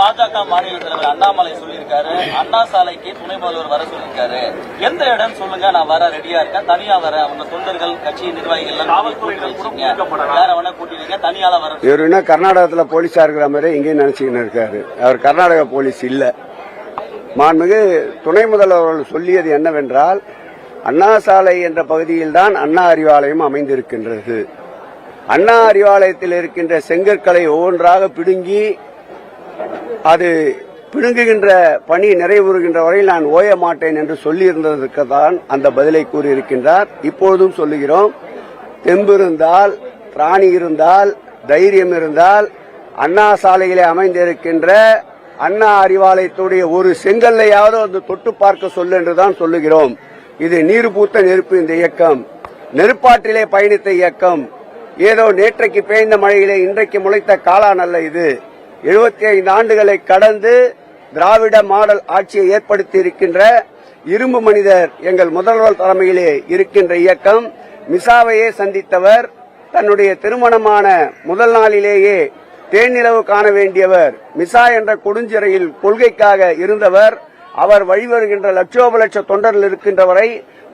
பாஜக மாநில தலைவர் அண்ணாமலை சொல்லியிருக்காரு. அண்ணா சாலைக்கு துணை முதல்வர் வர சொல்லியிருக்காரு. எந்த இடம் சொல்லுங்க நான் வர ரெடியா இருக்கேன். தனியா வரேன் உங்க தொண்டர்கள் கட்சி நிர்வாகிகள் வேணா கூட்டிருக்கீங்க தனியால வர இவர் என்ன கர்நாடகத்தில் போலீஸா இருக்கிற மாதிரி இங்கேயும் நினைச்சுக்கின்னு இருக்காரு. அவர் கர்நாடக போலீஸ் இல்ல. மாண்புமிகு துணை முதல்வர் அவர்கள் சொல்லியது என்னவென்றால் அண்ணா சாலை என்ற பகுதியில்தான் அண்ணா அறிவாலயம் அமைந்திருக்கின்றது. அண்ணா அறிவாலயத்தில் இருக்கின்ற செங்கற்களை ஒவ்வொன்றாக பிடுங்கி அது பிணுங்குகின்ற பணி நிறைவுறுகின்ற வரையில் நான் ஓய மாட்டேன் என்று சொல்லியிருந்ததற்கு தான் அந்த பதிலை கூறியிருக்கின்றார். இப்பொழுதும் சொல்லுகிறோம் தெம்பு இருந்தால் பிராணி இருந்தால் தைரியம் இருந்தால் அண்ணா சாலையிலே அமைந்திருக்கின்ற அண்ணா அறிவாலயத்துடைய ஒரு செங்கல்லையாவது வந்து தொட்டு பார்க்க சொல்லு என்றுதான் சொல்லுகிறோம். இது நீர் பூத்த நெருப்பு இந்த இயக்கம். நெருப்பாற்றிலே பயணித்த இயக்கம். ஏதோ நேற்றைக்கு பெய்ந்த மழையிலே இன்றைக்கு முளைத்த காளான் அல்ல இது. எழுபத்தி ஐந்து ஆண்டுகளை கடந்து திராவிட மாடல் ஆட்சியை ஏற்படுத்தி இருக்கின்ற இரும்பு மனிதர் எங்கள் முதல்வர் தலைமையிலே இருக்கின்ற இயக்கம் மிசாவையே சந்தித்தவர் தன்னுடைய திருமணமான முதல் நாளிலேயே தேனிலவு காண வேண்டியவர் மிசா என்ற கொடுஞ்சிறையில் கொள்கைக்காக இருந்தவர் அவர் வழிவருகின்ற லட்சோப லட்ச தொண்டர்கள் இருக்கின்றவரை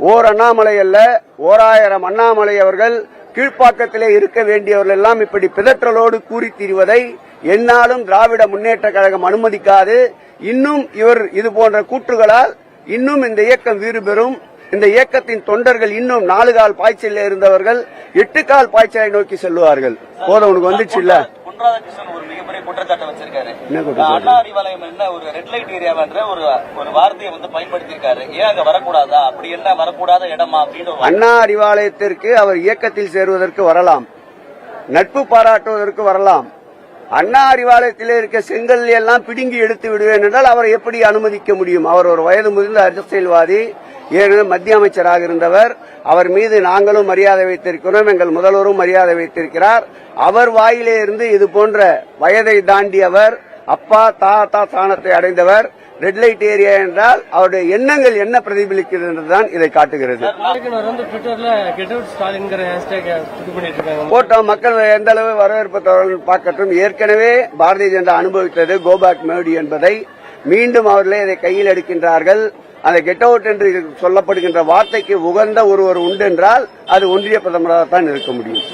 ஓர் அண்ணாமலை அல்ல ஓராயிரம் அண்ணாமலை அவர்கள் கீழ்ப்பாக்கத்திலே இருக்க வேண்டியவர்கள் எல்லாம் இப்படி பிதற்றலோடு கூறி திரிவதை என்னாலும் திராவிட முன்னேற்ற கழகம் அனுமதிக்காது. இன்னும் இவர் இது போன்ற கூற்றுகளால் இன்னும் இந்த இயக்கம் வீறு பெறும். இந்த இயக்கத்தின் தொண்டர்கள் இன்னும் நாலு கால் பாய்ச்சலில் இருந்தவர்கள் எட்டு கால் பாய்ச்சலை நோக்கி செல்லுவார்கள். போதும் உனக்கு வந்துச்சு இல்ல? ராதாகிருஷ்ணன் ஒரு மிகப்பெரிய குற்றச்சாட்டை வச்சிருக்காரு. என்ன குற்றச்சாட்டு? அண்ணா அறிவாலயம் என்ன ஒரு ரெட் லைட் ஏரியாவன்ற ஒரு ஒரு வார்த்தையை வந்து பயன்படுத்தியிருக்காரு. ஏன் அங்க வரக்கூடாதா? அப்படி என்ன வரக்கூடாத இடமா அப்படின்னு ஒரு அண்ணா அறிவாலயத்திற்கு அவர் இயக்கத்தில் சேருவதற்கு வரலாம். நட்பு பாராட்டுவதற்கு வரலாம். அண்ணா அறிவாலயத்தில் இருக்க செங்கல் எல்லாம் பிடுங்கி எடுத்து விடுவேன் என்றால் அவரை எப்படி அனுமதிக்க முடியும்? அவர் ஒரு வயது முதிர்ந்த அரசியல்வாதி ஏற்கனவே மத்திய அமைச்சராக இருந்தவர். அவர் மீது நாங்களும் மரியாதை வைத்திருக்கிறோம். எங்கள் முதல்வரும் மரியாதை வைத்திருக்கிறார். அவர் வாயிலே இருந்து இது போன்ற வயதை தாண்டியவர் அப்பா தாத்தா ஸ்தானத்தை அடைந்தவர் ரெட் லைட் ஏரியா என்றால் அவருடைய எண்ணங்கள் என்ன பிரதிபலிக்கிறது என்றுதான் இதை காட்டுகிறது போட்டோம் மக்கள் எந்த அளவு வரவேற்பு பார்க்கட்டும் ஏற்கனவே பாரதிய ஜனதா அனுபவித்தது கோபேக் மோடி என்பதை மீண்டும் அவர்களே இதை கையில் எடுக்கின்றார்கள். அந்த கெட் அவுட் என்று சொல்லப்படுகின்ற வார்த்தைக்கு உகந்த ஒருவர் உண்டு என்றால் அது ஒன்றிய பிரதமராக தான் இருக்க முடியும்.